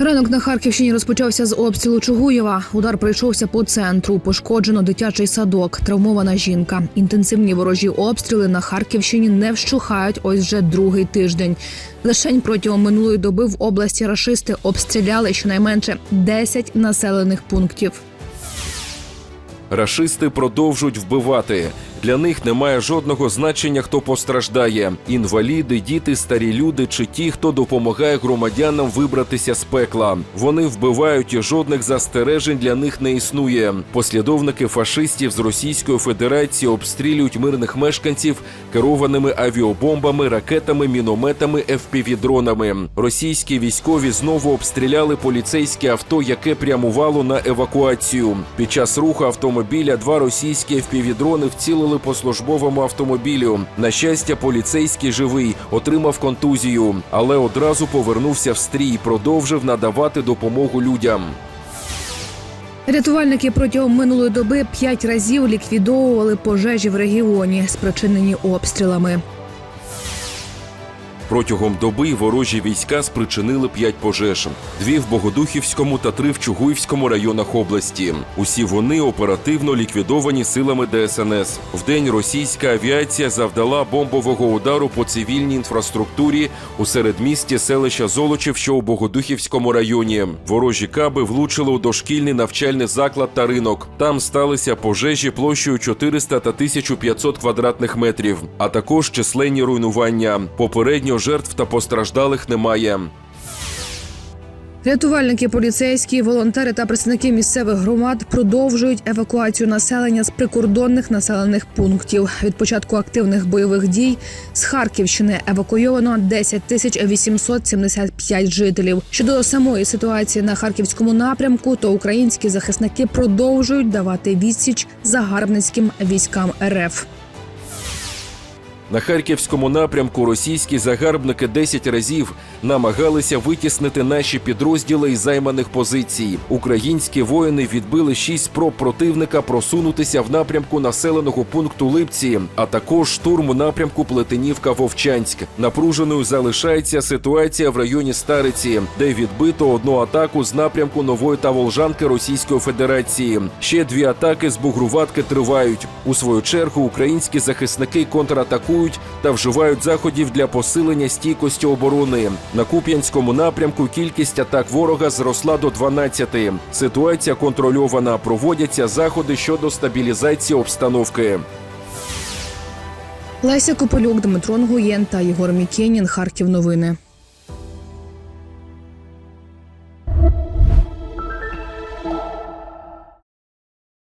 Ранок на Харківщині розпочався з обстрілу Чугуєва. Удар прийшовся по центру. Пошкоджено дитячий садок, травмована жінка. Інтенсивні ворожі обстріли на Харківщині не вщухають ось вже другий тиждень. Лишень протягом минулої доби в області рашисти обстріляли щонайменше 10 населених пунктів. Рашисти продовжують вбивати. Для них немає жодного значення, хто постраждає: інваліди, діти, старі люди чи ті, хто допомагає громадянам вибратися з пекла. Вони вбивають і жодних застережень для них не існує. Послідовники фашистів з Російської Федерації обстрілюють мирних мешканців керованими авіабомбами, ракетами, мінометами, FPV-дронами. Російські військові знову обстріляли поліцейське авто, яке прямувало на евакуацію. Під час руху автомобіля два російські FPV-дрони вцілили по службовому автомобілю. На щастя, поліцейський живий, отримав контузію, але одразу повернувся в стрій, продовжив надавати допомогу людям. Рятувальники протягом минулої доби п'ять разів ліквідовували пожежі в регіоні, спричинені обстрілами. Протягом доби ворожі війська спричинили п'ять пожеж: дві в Богодухівському та три в Чугуївському районах області. Усі вони оперативно ліквідовані силами ДСНС. Вдень російська авіація завдала бомбового удару по цивільній інфраструктурі у середмісті селища Золочів, що у Богодухівському районі. Ворожі каби влучили у дошкільний навчальний заклад та ринок. Там сталися пожежі площею 400 та 1500 квадратних метрів, а також численні руйнування. Попередньо жертв та постраждалих немає. Рятувальники, поліцейські, волонтери та представники місцевих громад продовжують евакуацію населення з прикордонних населених пунктів. Від початку активних бойових дій з Харківщини евакуйовано 10 тисяч 875 жителів. Щодо самої ситуації на харківському напрямку, то українські захисники продовжують давати відсіч загарбницьким військам РФ. На харківському напрямку російські загарбники 10 разів намагалися витіснити наші підрозділи із займаних позицій. Українські воїни відбили шість спроб противника просунутися в напрямку населеного пункту Липці, а також штурм у напрямку Плетенівка Вовчанськ. Напруженою залишається ситуація в районі Стариці, де відбито одну атаку з напрямку Нової та Волжанки Російської Федерації. Ще дві атаки з Бугруватки тривають. У свою чергу українські захисники контратакують та вживають заходів для посилення стійкості оборони. На Куп'янському напрямку кількість атак ворога зросла до 12. Ситуація контрольована. Проводяться заходи щодо стабілізації обстановки. Леся Кополюк, Дмитро Нгуєн та Єгор Мікенін. Харків новини.